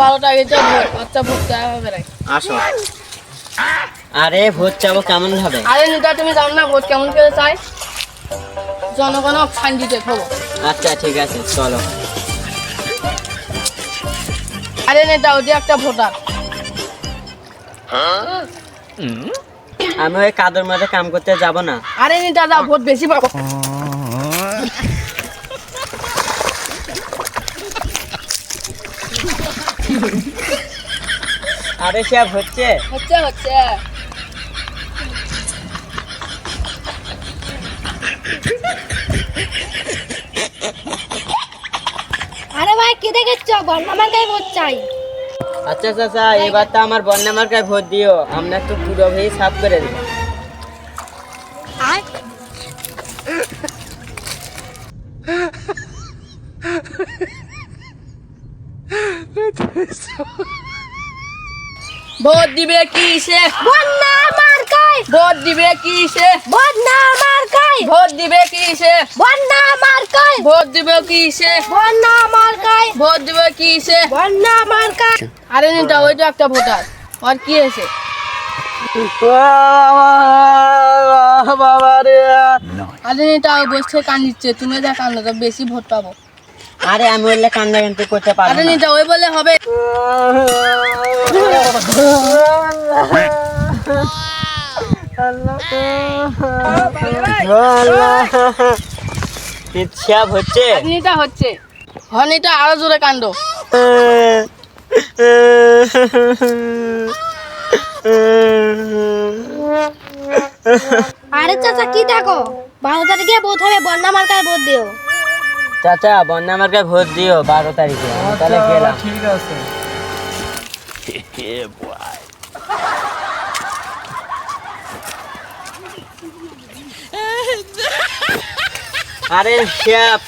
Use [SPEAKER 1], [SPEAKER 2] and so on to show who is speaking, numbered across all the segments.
[SPEAKER 1] বারোটা গেছে ভোট আচ্ছা ভোট দেওয়া হবে না
[SPEAKER 2] আসো। আরে ভোট চাবো কেমন ভাবে
[SPEAKER 1] আরে নিতা তুমি জানো না ভোট কেমন করে চাই জনগণ শান্তিতে
[SPEAKER 2] আচ্ছা ঠিক আছে চলো।
[SPEAKER 1] আরে নেতা ওটি একটা ভোটার।
[SPEAKER 2] আমি ওই কাদর মাঝে কাম করতে যাব না।
[SPEAKER 1] আরে নেতা ভোট বেশি পাবো।
[SPEAKER 2] আরে সব হচ্ছে?
[SPEAKER 1] হচ্ছে হচ্ছে।
[SPEAKER 3] আরে ভাই কি দেখেছ? আমার গায়ে ভোট চাই।
[SPEAKER 2] আচ্ছা চাচা এবার তো আমার বন্যা মার্কায় ভোট দিও। আমরা একটু পুরো ভেয়ে সাফ করে দেবো।
[SPEAKER 3] আয়।
[SPEAKER 1] ভোট দিবে কি সে
[SPEAKER 3] বন্যা আমার গায়ে
[SPEAKER 1] ভোট দিবে কি সে
[SPEAKER 3] বন্যা আমার গায়ে
[SPEAKER 1] ভোট দিবে কি সে
[SPEAKER 3] বন্যা আমার গায়ে
[SPEAKER 1] ভোট দিবে কি সে
[SPEAKER 3] বন্যা আমার গায়ে
[SPEAKER 1] ভোট দিবে কি সে
[SPEAKER 3] বন্যা আমার গায়ে
[SPEAKER 1] আরে নেতা ওইটা একটা ভোটার। আর কি হয়েছে? আরে ওই বসে কান দিচ্ছে। তুমি তো বেশি ভোট পাবো।
[SPEAKER 2] আরে আমি বললে কান্দা কান্তি করতে পারব
[SPEAKER 1] আরে
[SPEAKER 2] না।
[SPEAKER 1] ওই বলে হবে।
[SPEAKER 2] ইচ্ছা হচ্ছে?
[SPEAKER 1] আরে নেতা হচ্ছে। হনিটা আরও জোরে কান্দ
[SPEAKER 3] আরে চাচা কি দেখো? বারো তারিখে বোধ হবে বন্যা গায়ে ভোট দিও।
[SPEAKER 2] চাচা বন্যা মার্কায় ভোট দিও বারো তারিখে। তাহলে গেলাম।
[SPEAKER 4] ঠিক আছে।
[SPEAKER 2] আরে শ্যাপ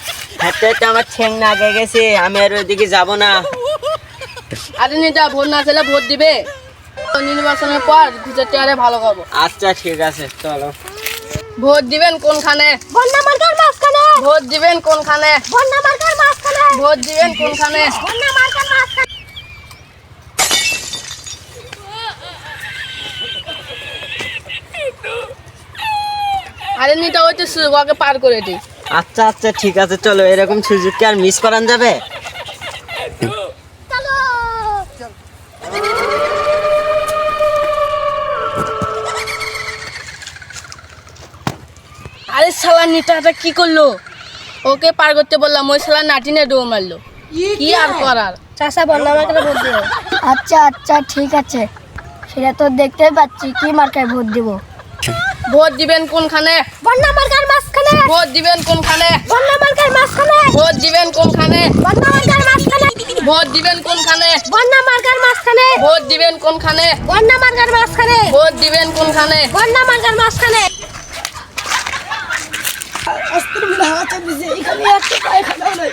[SPEAKER 2] হাতে হাতে আমার ঠেং না আগে গেছে আমি আর ওইদিকে যাব না।
[SPEAKER 1] আরে নেতা ভোট না ছেলে ভোট দিবে? তো নির্বাচনের পর আরে ভালো খাব
[SPEAKER 2] আচ্ছা ঠিক আছে চলো।
[SPEAKER 1] ভোট দিবেন কোনখানে?
[SPEAKER 3] বন্যা মাঝখানে
[SPEAKER 1] ভোট দিবেন কোনখানে?
[SPEAKER 3] বন্যা আমার মাঝখানে।
[SPEAKER 1] ভোট দিবেন কোনখানে?
[SPEAKER 3] বন্যা আমার মাঝখানে।
[SPEAKER 1] আরে নেতা ওই তো সুযোগকে পার করে দিই।
[SPEAKER 2] আচ্ছা আচ্ছা ঠিক আছে চলো এরকম সুযোগ কি আর মিস করান যাবে?
[SPEAKER 1] আরে শালা নেতাটা কি করল? ওকে পার করতে বললাম ওই শালা নাটিনে ডো মারলো। কি আর করার?
[SPEAKER 3] চাচা বন্যা আমার গায়ে ভোট দিও আচ্ছা আচ্ছা ঠিক আছে। সেটা তো দেখতে পাচ্ছি কি মার্কায় ভোট দিব?
[SPEAKER 1] ভোট দিবেন কোনখানে?
[SPEAKER 3] বন্যা আমার গায়ের মাঝখানে।
[SPEAKER 1] ভোট দিবেন কোনখানে?
[SPEAKER 3] বন্যা আমার গায়ের মাঝখানে।
[SPEAKER 1] ভোট দিবেন কোনখানে?
[SPEAKER 3] বন্যা আমার গায়ের মাঝখানে।
[SPEAKER 1] ভোট দিবেন কোনখানে?
[SPEAKER 3] বন্যা আমার গায়ের মাঝখানে।
[SPEAKER 1] ভোট দিবেন কোনখানে?
[SPEAKER 3] বন্যা আমার গায়ের মাঝখানে।
[SPEAKER 1] ভোট দিবেন কোনখানে?
[SPEAKER 3] বন্যা আমার গায়ের মাঝখানে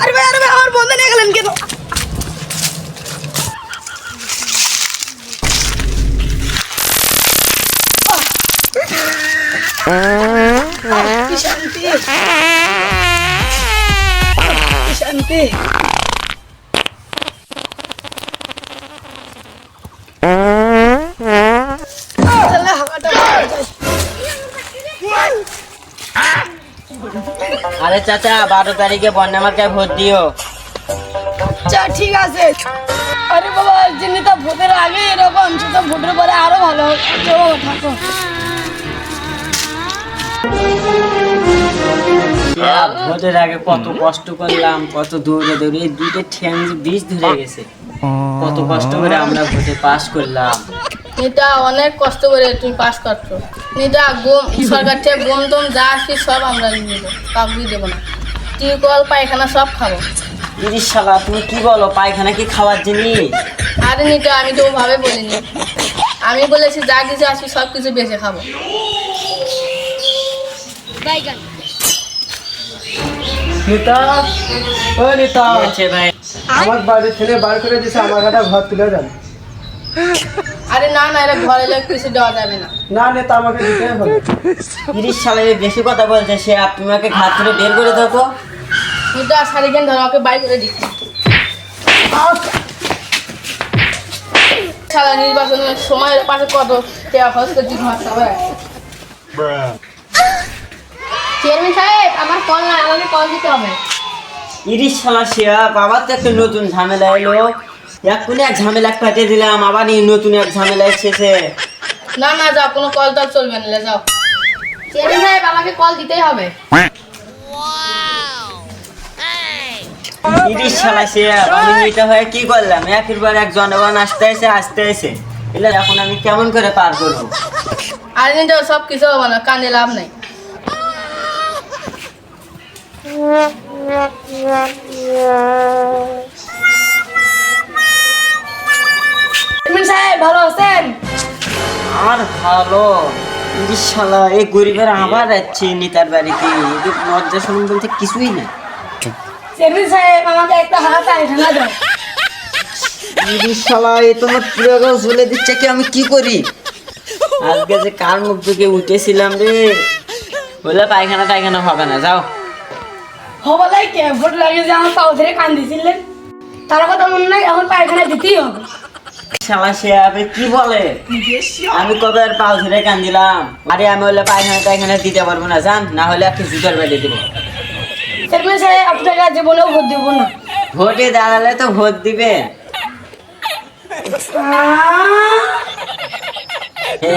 [SPEAKER 1] আরে ভাই আরে ভাই আমার বন্ধু নিয়ে গেলেন কেন কি শান্তি কি শান্তি।
[SPEAKER 2] আরে চাচা বারো তারিখে বন্যা মার্কায় ভোট দিও।
[SPEAKER 1] আচ্ছা ঠিক আছে। আরে বাবা জিনিসটা ভোটের আগে এরকম সেটা ভোটের পরে আরও ভালো থাকো
[SPEAKER 2] ভোটের আগে কত কষ্ট করলাম কত দৌড়ে দৌড়ে এই দুইটা ঠ্যাং বিষ ধরে গেছে। কত কষ্ট করে আমরা ভোটে পাস করলাম।
[SPEAKER 1] নিতা অনেক কষ্ট করে তুমি পাস করছ। নিতা গম সরকার থেকে গম টম যা আসছে সব আমরা নিয়ে কাউকে দেবো না। টিউকল পায়খানা সব খাব।
[SPEAKER 2] তিরিশ সালা তুমি কি বলো পায়খানা কি খাওয়ার জিনিস?
[SPEAKER 1] আরে নিতা আমি তো ওভাবে বলিনি। আমি বলেছি যা কিছু আসবে সব কিছু বেঁচে খাব।
[SPEAKER 3] বাইগান।
[SPEAKER 4] নেতা ও নেতা আমার বাড়ি ছেলে বার করে দিছে আমার একটা ঘর তুলে দেন।
[SPEAKER 1] আরে না না এটা ঘরে লোক কিছু দেওয়া যাবে না।
[SPEAKER 4] না নেতা আমাকে দিতে হবে।
[SPEAKER 2] তিরিশ সালে বেশি কথা বলছে সে তোমাকে ঘাত ধরে বের করে দেবো
[SPEAKER 1] কিন্তু আর সাড়ে ধরো ওকে বাই করে দিচ্ছি। সারা নির্বাচনের সময় পাশে কত টাকা খরচ করছি ঘর সবাই
[SPEAKER 3] চেয়ারম্যান সাহেব আমার কল না আমাকে কল দিতে হবে।
[SPEAKER 2] তিরিশ সালা সে আবার তো একটা নতুন ঝামেলা এলো। এক্ষুনি এক ঝামেলা কাটিয়ে দিলাম আবার এই নতুন এক ঝামেলা এসেছে।
[SPEAKER 1] না না যাও কোনো কল টল চলবে না যাও।
[SPEAKER 3] চেয়ারম্যান সাহেব আমাকে কল দিতেই হবে।
[SPEAKER 2] তিরিশ সালা সে আমি এটা হয়ে কি করলাম? একের পর এক জনগণ আসতে এসে আসতে এসে। এলে এখন আমি কেমন করে পার করব?
[SPEAKER 1] আর কিন্তু সব কিছু হবে না কানে লাভ নাই।
[SPEAKER 3] ভালো আছেন?
[SPEAKER 2] আর ভালো। এই গরিবের আবার যাচ্ছে নেতার বাড়িতে। এদের লজ্জা সম্মান বলতে কিছুই না
[SPEAKER 3] চেয়ারম্যান সাহেব আমাকে একটা হাত আয় ঠান্ডা দাও
[SPEAKER 2] এ তোমার পুরো দিচ্ছে কি আমি কি করি? আজকে যে কার মুখ থেকে উঠেছিলাম রে। বলে পায়খানা টায়খানা হবে না যাও।
[SPEAKER 3] হবালাই কে? ভোট লাগে যে আমার পাও ধরে কান দিছিলেন তার কথা মনে নাই এখন পায়খানা দিতেই হবে।
[SPEAKER 2] শালা সে আবে কি বলে? আমি কবে আর পাও ধরে কান্দিলাম। আরে আমি হলে পায়খানা টায়খানা দিতে পারব না জান? না হলে একটা জুতার বেঁধে দেবো।
[SPEAKER 3] চেয়ারম্যান সাহেব আপনাকে আর জীবনেও ভোট দেবো না।
[SPEAKER 2] ভোটে দাঁড়ালে তো ভোট দিবে।
[SPEAKER 3] আহ!
[SPEAKER 2] হে